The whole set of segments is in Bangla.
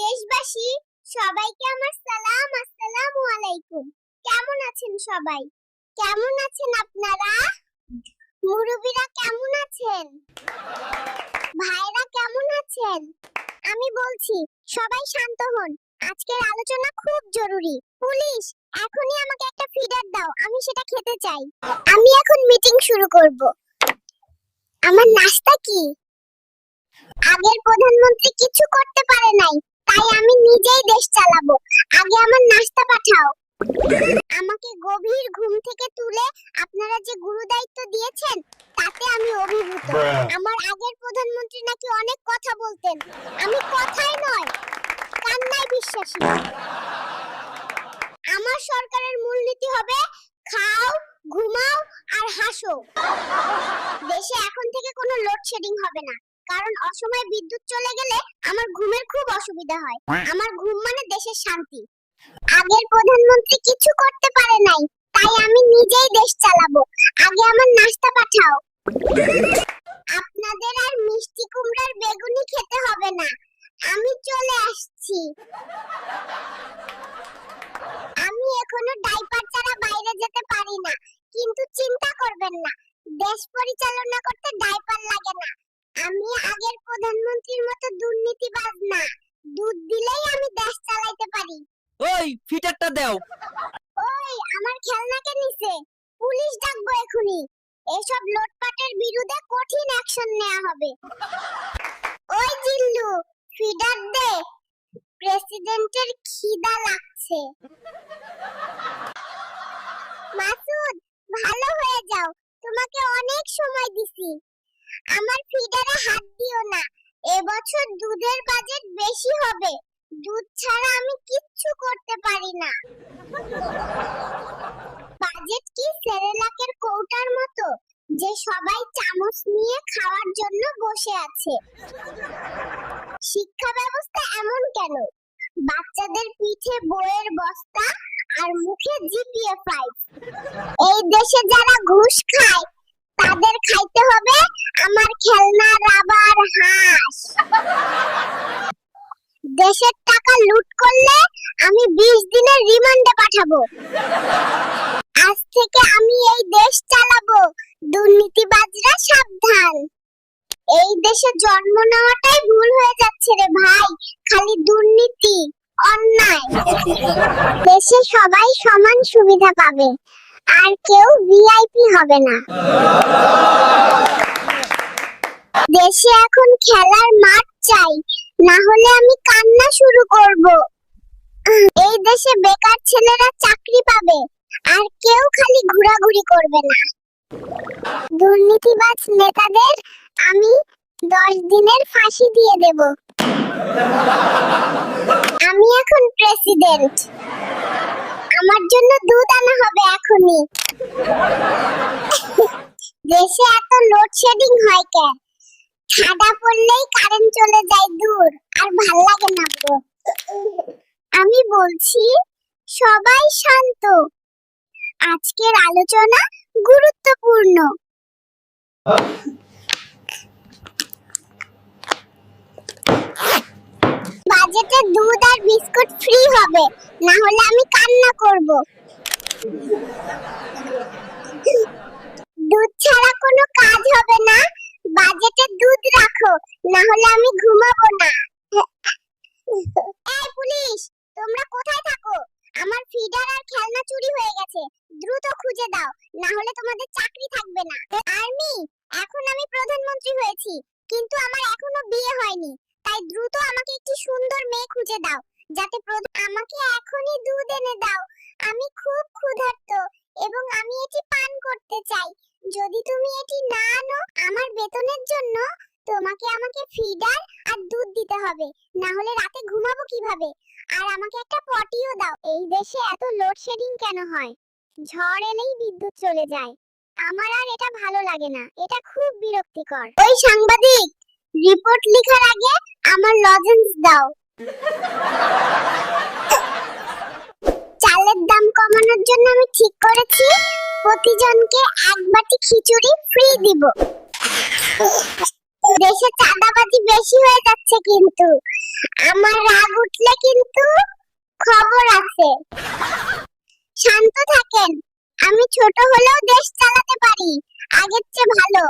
দেশবাসী, সবাইকে আমার সালাম, আসসালামু আলাইকুম। কেমন আছেন সবাই? কেমন আছেন আপনারা? মুরব্বীরা কেমন আছেন? ভাইরা কেমন আছেন? আমি বলছি, সবাই শান্ত হন। আজকের আলোচনা খুব জরুরি। পুলিশ, এখনই আমাকে একটা ফিডার দাও, আমি সেটা খেতে চাই। আমি এখন মিটিং শুরু করব। আমার নাস্তা কি? আগের প্রধানমন্ত্রী কিছু করতে পারে নাই। তাই আমি নিজেই দেশ চালাবো। আগে আমার নাস্তা পাঠাও। আমাকে গভীর ঘুম থেকে তুলে আপনারা যে গুরু দায়িত্ব দিয়েছেন তাতে আমি অভিভূত। আমার আগের প্রধানমন্ত্রী নাকি অনেক কথা বলতেন। আমি কথাই নয় কান্নায় বিশ্বাসী। আমার সরকারের মূলনীতি হবে খাও ঘুমাও আর হাসো। দেশে এখন থেকে কোনো লোডশেডিং হবে না। কারণ অসময়ে বিদ্যুৎ চলে গেলে আমার ঘুমের খুব অসুবিধা হয়। আমার ঘুম মানে দেশের শান্তি। আগের প্রধানমন্ত্রী কিছু করতে পারে নাই তাই আমি নিজেই দেশ চালাবো। আগে আমার নাস্তা পাঠাও। আপনাদের আর মিষ্টি কুমড়ার বেগুনি খেতে হবে না। আমি চলে আসছি। আমি এখনও ডাইপার ছাড়া বাইরে যেতে পারি না কিন্তু চিন্তা করবেন না। দেশ পরিচালনা করতে ডাইপার লাগে না আমি আগের প্রধানমন্ত্রীর মতো দুর্নীতিবাজ না। দুধ দিলেই আমি দেশ চালাইতে পারি। ওই ফিটারটা দাও। ওই আমার খেলনাকে নিছে? পুলিশ ডাকবো এখনি। এসব লুটপাটের বিরুদ্ধে কঠিন অ্যাকশন নেওয়া হবে। ওই জিল্লু ফিডার দে। প্রেসিডেন্টের খিদা লাগছে। মাসুদ ভালো হয়ে যাও। তোমাকে অনেক সময় দিছি। আমার ফিডারে হাত দিও না। এবছর দুধের বাজেট বেশি হবে। দুধ ছাড়া আমি কিচ্ছু করতে পারি না। বাজেট কি সেরেলাকের কৌটার মতো, যে সবাই চামচ নিয়ে খাওয়ার জন্য বসে আছে। শিক্ষা ব্যবস্থা এমন কেন? বাচ্চাদের পিঠে বইয়ের বস্তা আর মুখে জিপিএ ফাইভ এই দেশে যারা ঘুষ খায় তাদের খাইতে হবে আমার খেলনা রাবার হাঁস। দেশের টাকা লুট করলে আমি বিশ দিনের রিমান্ডে পাঠাবো। আজ থেকে আমি এই দেশ চালাবো। দুর্নীতিবাজরা সাবধান। এই দেশে জন্ম নেওয়াটাই ভুল হয়ে যাচ্ছে রে ভাই। খালি দুর্নীতি, অন্যায়। দেশে সবাই সমান সুবিধা পাবে। আর কেউ ভিআইপি হবে না। দেশে এখন খেলার মাঠ চাই, না হলে আমি কান্না শুরু করব। এই দেশে বেকার ছেলেরা চাকরি পাবে, আর কেউ খালি ঘোরাঘুরি করবে না। দুর্নীতিবাজ নেতাদের আমি দশ দিনের ফাঁসি দিয়ে দেব। আমি এখন প্রেসিডেন্ট। জন্য দুধ আনা হবে এখনই। দেশে এত লোডশেডিং হয় কেন? ঠাডা পড়লেই কারেন্ট চলে যায় দূর, আর ভালো লাগে না গো। আমি বলছি, সবাই শান্ত। আজকের আলোচনা গুরুত্বপূর্ণ। বাজেটে দুধ আর বিস্কুট ফ্রি হবে। না হলে আমি কান্না করব। দুধ ছাড়া কোনো কাজ হবে না। বাজেটে দুধ রাখো না হলে আমি ঘুমাবো না। এই পুলিশ, তোমরা কোথায় থাকো? আমার ফিডার আর খেলনা চুরি হয়ে গেছে। দ্রুত খুঁজে দাও না হলে তোমাদের চাকরি থাকবে না। আর্মি এখন আমি প্রধানমন্ত্রী হয়েছি, কিন্তু আমার এখনও বিয়ে হয়নি। তাই দ্রুত আমাকে একটি সুন্দর মেয়ে খুঁজে দাও, যাতে আমাকে এখনই দুধ এনে দাও। আমি খুব ক্ষুধার্ত এবং আমি এটি পান করতে চাই। যদি তুমি এটি না আনো আমার বেতনের জন্য, তোমাকে আমাকে ফিডার আর দুধ দিতে হবে না হলে রাতে ঘুমাবো কীভাবে? আর আমাকে একটা পটিও দাও। এই দেশে এত লোডশেডিং কেন হয়? ঝড় এলেই বিদ্যুৎ চলে যায়। আমার আর এটা ভালো লাগে না। এটা খুব বিরক্তিকর। ওই সাংবাদিক! রিপোর্ট লেখার আগে আমার লজেন্স দাও। চালের দাম কমানোর জন্য আমি ঠিক করেছি। প্রতিজনকে এক বাটি খিচুড়ি ফ্রি দিব। দেশে চাঁদাবাজি বেশি হয়ে যাচ্ছে কিন্তু। আমার রাগ উঠলে কিন্তু খবর আছে। শান্ত থাকেন। আমি ছোট হলেও দেশ চালাতে পারি। আগের চেয়ে ভালো।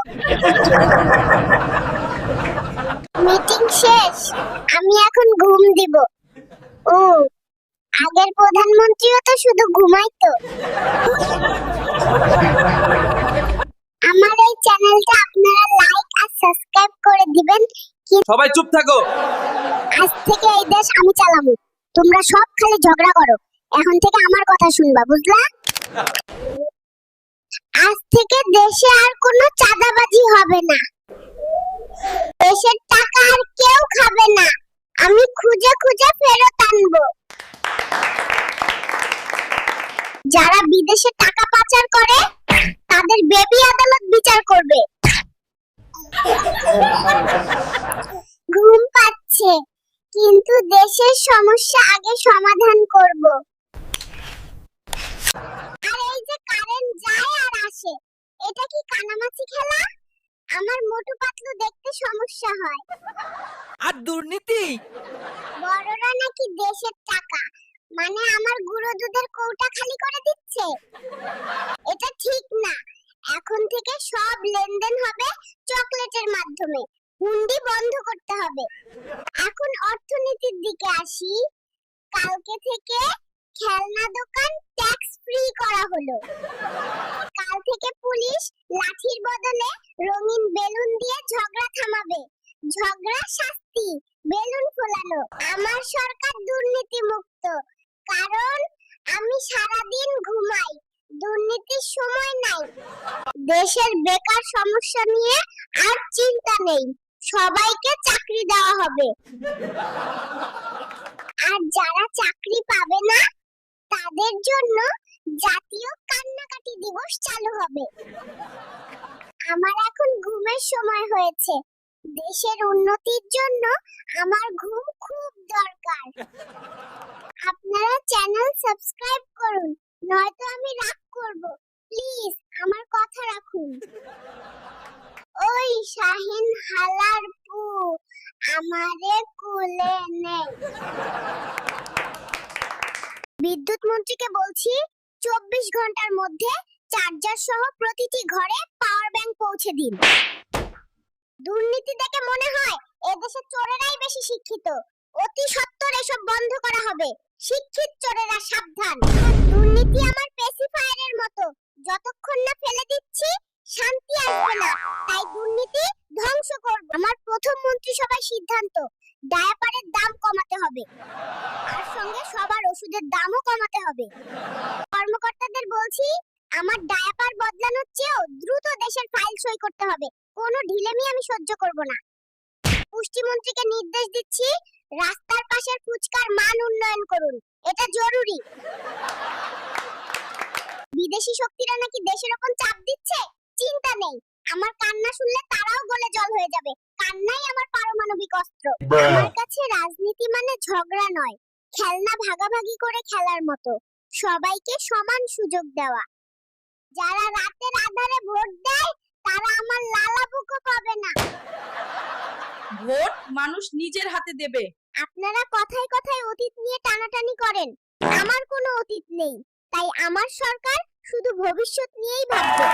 মিটিং শেষ। আমি এখন ঘুম দিব। ও আগের প্রধানমন্ত্রীও তো শুধু ঘুমাইতো। আমার এই চ্যানেলটা আপনারা লাইক আর সাবস্ক্রাইব করে দিবেন সবাই চুপ থাকো। আজ থেকে এই দেশ আমি চালামু। তোমরা সব খালি ঝগড়া করো। এখন থেকে আমার কথা শুনবা বুঝলা? আজ থেকে দেশে আর কোনো চাঁদাবাজি হবে না। দেশের টাকা আর কেউ খাবে না। আমি খুঁজে খুঁজে ফেরত আনব। যারা বিদেশে টাকা পাচার করে, তাদের বেবি আদালত বিচার করবে। ঘুম পাচ্ছে, কিন্তু দেশের সমস্যা আগে সমাধান করব। আর এই যে কারেন্ট যায় আর আসে, এটা কি কানামাছি খেলা? আমার মোটু পাতলু দেখতে সমস্যা হয়। আর দুর্নীতি? বড়রা নাকি দেশের টাকা। মানে আমার গুঁড়ো দুধের কৌটা খালি করে দিচ্ছে। এটা ঠিক না। এখন থেকে সব লেনদেন হবে চকলেটের মাধ্যমে। হুন্ডি বন্ধ করতে হবে। এখন অর্থনীতির দিকে আসি। কালকে থেকে খেলনা দোকান ট্যাক্স ফ্রি করা হলো। কাল থেকে পুলিশ লাঠির বদলে রঙিন বেলুন দিয়ে ঝগড়া থামাবে। ঝগড়া শাস্তি, বেলুন ফোলানো। আমার সরকার দুর্নীতি মুক্ত কারণ আমি সারাদিন ঘুমাই, দুর্নীতির সময় নাই। দেশের বেকার সমস্যা নিয়ে আর চিন্তা নেই। সবাইকে চাকরি দেওয়া হবে। আর যারা চাকরি পাবে না তাদের জন্য জাতীয় কান্নাকাটি দিবস চালু হবে। আমার এখন ঘুমের সময় হয়েছে। দেশের উন্নতির জন্য আমার ঘুম খুব দরকার। আপনারা চ্যানেল সাবস্ক্রাইব করুন, নয়তো আমি রাগ করব। প্লিজ, আমার কথা রাখুন। ওই শাহিন হালার পু আমারে কুলে নেই বিদ্যুৎ মন্ত্রীকে বলছি, চব্বিশ ঘণ্টার মধ্যে চার্জার সহ প্রতিটি ঘরে পাওয়ার ব্যাংক পৌঁছে দিন। দুর্নীতি দেখে মনে হয় এদেশে চোরেরাই বেশি শিক্ষিত। অতি সত্বর এসব বন্ধ করা হবে। শিক্ষিত চোরেরা সাবধান। দুর্নীতি আমার পেসিফায়ারের মতো। যতক্ষণ না ফেলে দিচ্ছি, শান্তি আসবে না। তাই দুর্নীতি ধ্বংস করব। আমার প্রথম মন্ত্রিসভায় সিদ্ধান্ত। ডায়াপারের দাম কমাতে ওষুধের দামও কমাতে হবে। কর্মকর্তাদের বলছি আমার ডায়াপার বদলানোর চেয়েও দ্রুত দেশের ফাইল সই করতে হবে। কোনো ঢিলেমি আমি সহ্য করব না। পুষ্টিমন্ত্রীকে নির্দেশ দিচ্ছি রাস্তার পাশের ফুচকার মান উন্নয়ন করুন। এটা জরুরি। বিদেশি শক্তিরা নাকি দেশের ওপর চাপ দিচ্ছে? চিন্তা নেই। আমার কান্না শুনলে তারাও গলে জল হয়ে যাবে। কান্নাই আমার পারমাণবিক অস্ত্র। আমার কাছে রাজনীতি মানে ঝগড়া নয়। খেলনা ভাগাভাগি করে খেলার মতো। সবাইকে সমান সুযোগ দেওয়া। যারা রাতের আধারে ভোট দেয় তারা আমার লালা বুকও পাবে না। ভোট মানুষ নিজের হাতে দেবে। আপনারা কথায় কথায় অতীত নিয়ে টানাটানি করেন। আমার কোনো অতীত নেই। তাই আমার সরকার শুধু ভবিষ্যৎ নিয়েই ভাববে।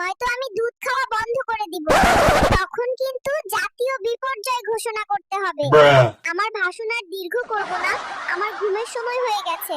নয়তো আমি দুধ খাওয়া বন্ধ করে দিব। তখন কিন্তু জাতীয় বিপর্যয় ঘোষণা করতে হবে। আমার ভাষণ আর দীর্ঘ করব না। আমার ঘুমের সময় হয়ে গেছে।